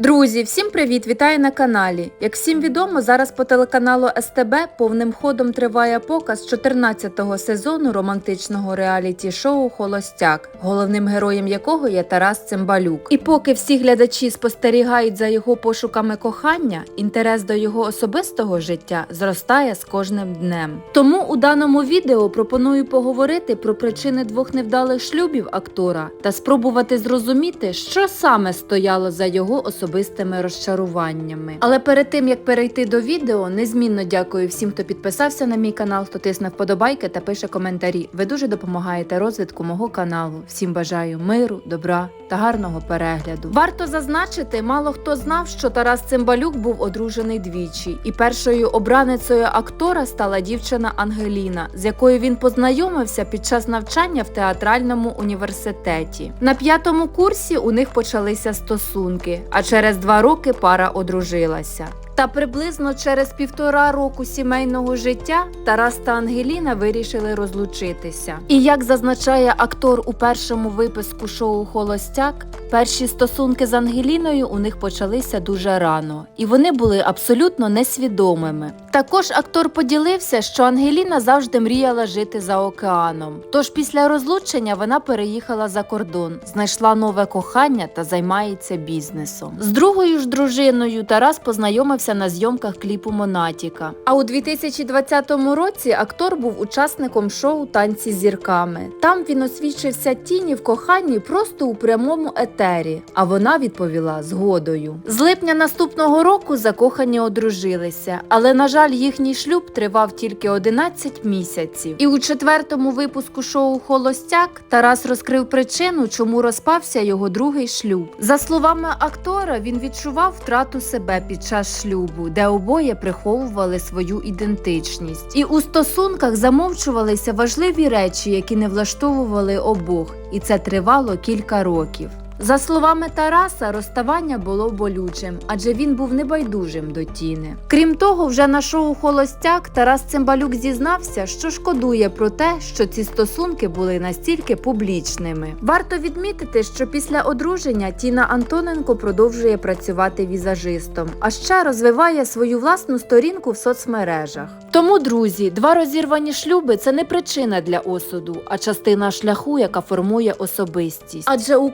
Друзі, всім привіт! Вітаю на каналі. Як всім відомо, зараз по телеканалу СТБ повним ходом триває показ 14-го сезону романтичного реаліті-шоу Холостяк, головним героєм якого є Тарас Цимбалюк. І поки всі глядачі спостерігають за його пошуками кохання, інтерес до його особистого життя зростає з кожним днем. Тому у даному відео пропоную поговорити про причини двох невдалих шлюбів актора та спробувати зрозуміти, що саме стояло за його особистими розчаруваннями. Але перед тим як перейти до відео, незмінно дякую всім, хто підписався на мій канал, хто тисне вподобайки та пише коментарі. Ви дуже допомагаєте розвитку мого каналу. Всім бажаю миру, добра та гарного перегляду. Варто зазначити, мало хто знав, що Тарас Цимбалюк був одружений двічі, і першою обраницею актора стала дівчина Ангеліна, з якою він познайомився під час навчання в театральному університеті. На п'ятому курсі у них почалися стосунки, а через два роки пара одружилася. Та приблизно через півтора року сімейного життя Тарас та Ангеліна вирішили розлучитися. І як зазначає актор у першому випуску шоу Холостяк, перші стосунки з Ангеліною у них почалися дуже рано, і вони були абсолютно несвідомими. Також актор поділився, що Ангеліна завжди мріяла жити за океаном. Тож після розлучення вона переїхала за кордон, знайшла нове кохання та займається бізнесом. З другою ж дружиною Тарас познайомився на зйомках кліпу Монатіка. А у 2020 році актор був учасником шоу Танці з зірками. Там він освічився тіні в коханні просто у прямому етері, а вона відповіла згодою. З липня наступного року закохані одружилися, але на жаль, їхній шлюб тривав тільки 11 місяців. І у четвертому випуску шоу Холостяк Тарас розкрив причину, чому розпався його другий шлюб. За словами актора, він відчував втрату себе під час шлюбу, де обоє приховували свою ідентичність. І у стосунках замовчувалися важливі речі, які не влаштовували обох, і це тривало кілька років. За словами Тараса, розставання було болючим, адже він був небайдужим до тіни. Крім того, вже на шоу Холостяк Тарас Цимбалюк зізнався, що шкодує про те, що ці стосунки були настільки публічними. Варто відмітити, що після одруження Тіна Антоненко продовжує працювати візажистом, а ще розвиває свою власну сторінку в соцмережах. Тому, друзі, два розірвані шлюби це не причина для осуду, а частина шляху, яка формує особистість. Адже у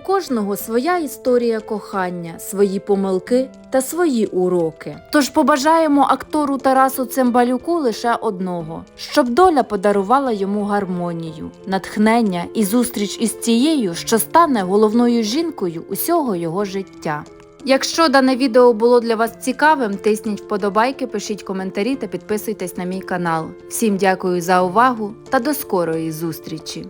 своя історія кохання, свої помилки та свої уроки. Тож побажаємо актору Тарасу Цимбалюку лише одного: щоб доля подарувала йому гармонію, натхнення і зустріч із тією, що стане головною жінкою усього його життя. Якщо дане відео було для вас цікавим, тисніть вподобайки, пишіть коментарі та підписуйтесь на мій канал. Всім дякую за увагу та до скорої зустрічі!